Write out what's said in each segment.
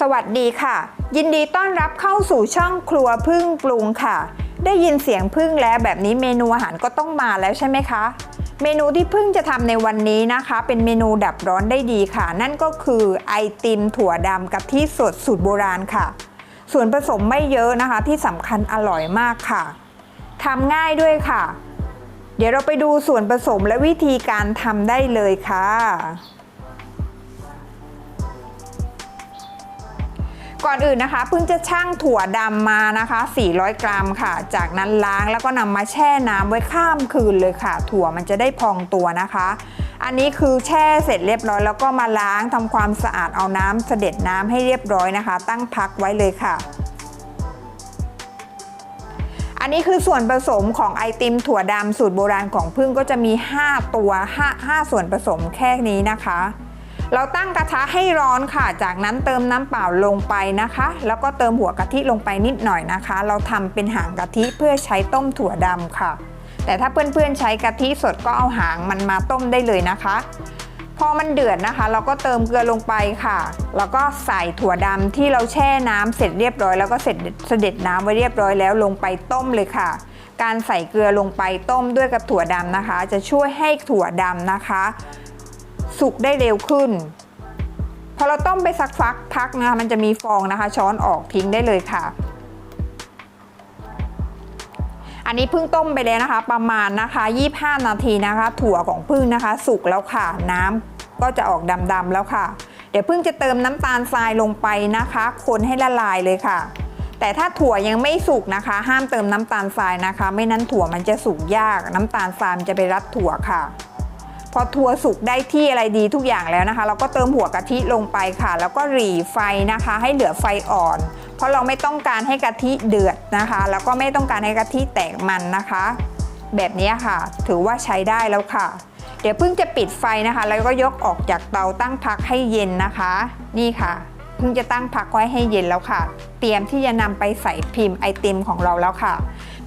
สวัสดีค่ะ ยินดีต้อนรับเข้าสู่ช่องครัวพึ่งปรุงค่ะ ได้ยินเสียงพึ่งแล้วแบบนี้เมนูอาหารก็ต้องมาแล้วใช่ไหมคะ เมนูที่พึ่งจะทำในวันนี้นะคะ เป็นเมนูดับร้อนได้ดีค่ะ นั่นก็คือไอติมถั่วดำกับที่สดสูตรโบราณค่ะ ส่วนผสมไม่เยอะนะคะ ที่สำคัญอร่อยมากค่ะทำง่ายด้วยค่ะ เดี๋ยวเราไปดูส่วนผสมและวิธีการทำได้เลยค่ะ ก่อนอื่นนะคะเพิ่งจะช่างถั่วดำมานะคะ 400 กรัมค่ะ จากนั้นล้างแล้วก็นำมาแช่น้ำไว้ข้ามคืนเลยค่ะ ถั่วมันจะได้พองตัวนะคะ อันนี้คือแช่เสร็จเรียบร้อย แล้วก็มาล้างทำความสะอาดเอาน้ำเสด็จน้ำให้เรียบร้อยนะคะ ตั้งพักไว้เลยค่ะอันนี้คือส่วนผสมของไอติมถั่วดำสูตรโบราณของพึ่งก็จะมี 5 ตัว 5 5 ส่วนผสมแค่นี้นะคะ เราตั้งกระทะให้ร้อนค่ะ จากนั้นเติมน้ำเปล่าลงไปนะคะ แล้วก็เติมหัวกะทิลงไปนิดหน่อยนะคะ เราทำเป็นหางกะทิเพื่อใช้ต้มถั่วดำค่ะ แต่ถ้าเพื่อนๆใช้กะทิสดก็เอาหางมันมาต้มได้เลยนะคะ พอมันเดือดนะคะ เราก็เติมเกลือลงไปค่ะ แล้วก็ใส่ถั่วดำที่เราแช่น้ำเสร็จเรียบร้อย แล้วก็เสร็จเสด็จน้ำไว้เรียบร้อยแล้วลงไปต้มเลยค่ะการใส่เกลือลงไปต้มด้วยกับถั่วดำนะคะ จะช่วยให้ถั่วดำนะคะ สุกได้เร็วขึ้น พอเราต้มไปสักฟักพักนะคะมันจะมีฟองนะคะ ช้อนออกทิ้งได้เลยค่ะ อันนี้พิ่งต้มไปแล้วนะคะ ประมาณนะคะ 25 นาทีนะคะ ถั่วของพึ่งนะคะ สุกแล้วค่ะ น้ำก็จะออกดำๆแล้วค่ะ เดี๋ยวพึ่งจะเติมน้ำตาลทรายลงไปนะคะ คนให้ละลายเลยค่ะแต่ถ้าถั่วยังไม่สุกนะคะ ห้ามเติมน้ำตาลทรายนะคะ ไม่นั้นถั่วมันจะสุกยาก น้ำตาลทรายมันจะไปรัดถั่วค่ะ พอถั่วสุกได้ที่อะไรดีทุกอย่างแล้วนะคะ เราก็เติมหัวกะทิลงไปค่ะ แล้วก็หรี่ไฟนะคะ ให้เหลือไฟอ่อน เพราะเราไม่ต้องการให้กะทิเดือดนะคะ แล้วก็ไม่ต้องการให้กะทิแตกมันนะคะ แบบนี้ค่ะ ถือว่าใช้ได้แล้วค่ะ เดี๋ยวเพิ่งจะปิดไฟนะคะ แล้วก็ยกออกจากเตาตั้งพักให้เย็นนะคะ นี่ค่ะเพิ่งจะตั้งพักไว้ให้เย็นแล้วค่ะ เตรียมที่จะนำไปใส่พิมพ์ไอติมของเราแล้วค่ะ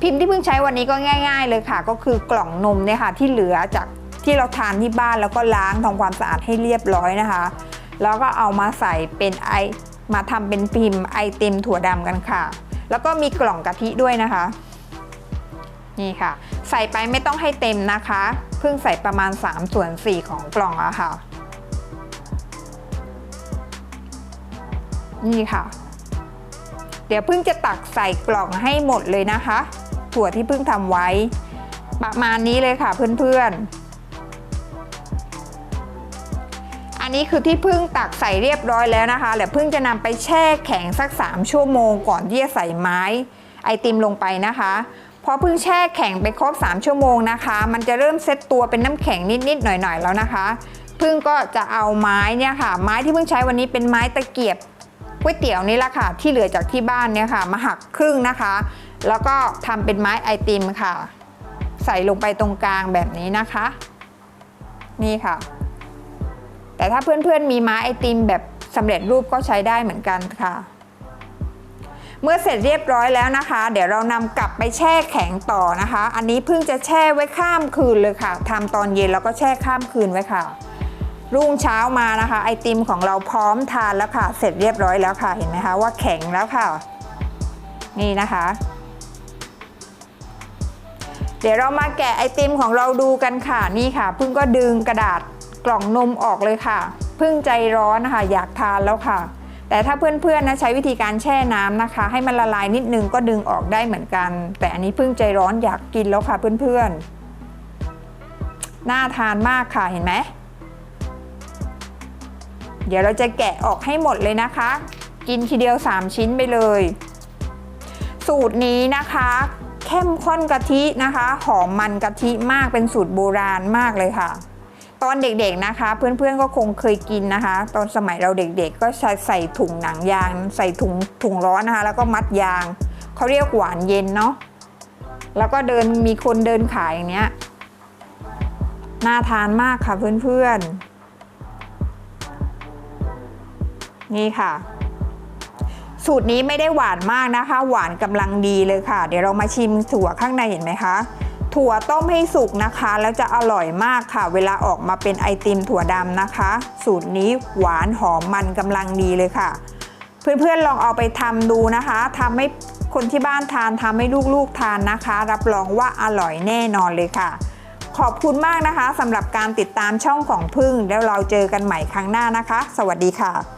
พิมพ์ที่เพิ่งใช้วันนี้ก็ง่าย ๆ เลยค่ะ ก็คือกล่องนมเนี่ยค่ะที่เหลือจาก ที่เราทานที่บ้านแล้วก็ล้างทำความสะอาดให้เรียบร้อยนะคะ แล้วก็เอามาใส่เป็นไอมาทำเป็นพิมพ์ไอเติมถั่วดำกันค่ะ แล้วก็มีกล่องกะทิด้วยนะคะ นี่ค่ะ ใส่ไปไม่ต้องให้เต็มนะคะ เพิ่งใส่ประมาณ3ส่วน4ของกล่องอะค่ะ นี่ค่ะ เดี๋ยวเพิ่งจะตักใส่กล่องให้หมดเลยนะคะ ถั่วที่เพิ่งทำไว้ ประมาณนี้เลยค่ะเพื่อนๆ อันนี้คือที่เพิ่งตักใส่เรียบร้อยแล้วนะคะแล้วเพิ่งจะนำไปแช่แข็งสัก 3 ชั่วโมงก่อนที่จะใส่ไม้ไอติมลงไปนะคะพอเพิ่งแช่แข็งไปครบ 3 ชั่วโมงนะคะ มันจะเริ่มเซตตัวเป็นน้ำแข็งนิดๆหน่อยๆแล้วนะคะพึ่งก็จะเอาไม้เนี่ยค่ะ ไม้ที่เพิ่งใช้วันนี้เป็นไม้ตะเกียบก๋วยเตี๋ยวนี่แหละค่ะ ที่เหลือจากที่บ้านเนี่ยค่ะ มาหักครึ่งนะคะ แล้วก็ทำเป็นไม้ไอติมค่ะ ใส่ลงไปตรงกลางแบบนี้นะคะ นี่ค่ะ แต่ถ้าเพื่อนๆมีไม้ไอติมแบบสำเร็จรูปก็ใช้ได้เหมือนกันค่ะ เมื่อเสร็จเรียบร้อยแล้วนะคะ เดี๋ยวเรานำกลับไปแช่แข็งต่อนะคะ อันนี้เพิ่งจะแช่ไว้ข้ามคืนเลยค่ะทำตอนเย็นแล้วก็แช่ข้ามคืนไว้ค่ะ รุ่งเช้ามานะคะ ไอติมของเราพร้อมทานแล้วค่ะ เสร็จเรียบร้อยแล้วค่ะเห็นไหมคะว่าแข็งแล้วค่ะ นี่นะคะเดี๋ยวเรามาแกะไอติมของเราดูกันค่ะนี่ค่ะเพิ่งก็ดึงกระดาษ กล่องนมออกเลยค่ะพิ่งใจร้อนนะคะอยากทานแล้วค่ะ แต่ถ้าเพื่อนๆนะใช้วิธีการแช่น้ำนะคะ ให้มันละลายนิดนึงก็ดึงออกได้เหมือนกัน แต่อันนี้พิ่งใจร้อนอยากกินแล้วค่ะเพื่อนๆ น่าทานมากค่ะเห็นไหมเดี๋ยวเราจะแกะออกให้หมดเลยนะคะ กินทีเดียว 3 ชิ้นไปเลย สูตรนี้นะคะ เข้มข้นกะทินะคะ หอมมันกะทิมากเป็นสูตรโบราณมากเลยค่ะ ตอนเด็กๆนะคะ เพื่อนๆก็คงเคยกินนะคะ ตอนสมัยเราเด็กๆ ก็ใส่ใส่ถุงหนังยาง ใส่ถุงถุงร้อนนะคะ แล้วก็มัดยางเขาเรียกหวานเย็นเนาะแล้วก็เดินมีคนเดินขายอย่างเนี้ยน่าทานมากค่ะเพื่อนๆ นี่ค่ะ สูตรนี้ไม่ได้หวานมากนะคะ หวานกำลังดีเลยค่ะ เดี๋ยวเรามาชิมถั่วข้างในเห็นไหมคะ ถั่วต้มให้สุกนะคะ แล้วจะอร่อยมากค่ะ เวลาออกมาเป็นไอติมถั่วดำนะคะ สูตรนี้หวานหอมมันกำลังดีเลยค่ะ เพื่อนๆลองเอาไปทำดูนะคะทำให้คนที่บ้านทานทำให้ลูกๆทานนะคะ รับรองว่าอร่อยแน่นอนเลยค่ะ ขอบคุณมากนะคะสำหรับการติดตามช่องของพึ่ง แล้วเราเจอกันใหม่ครั้งหน้านะคะ สวัสดีค่ะ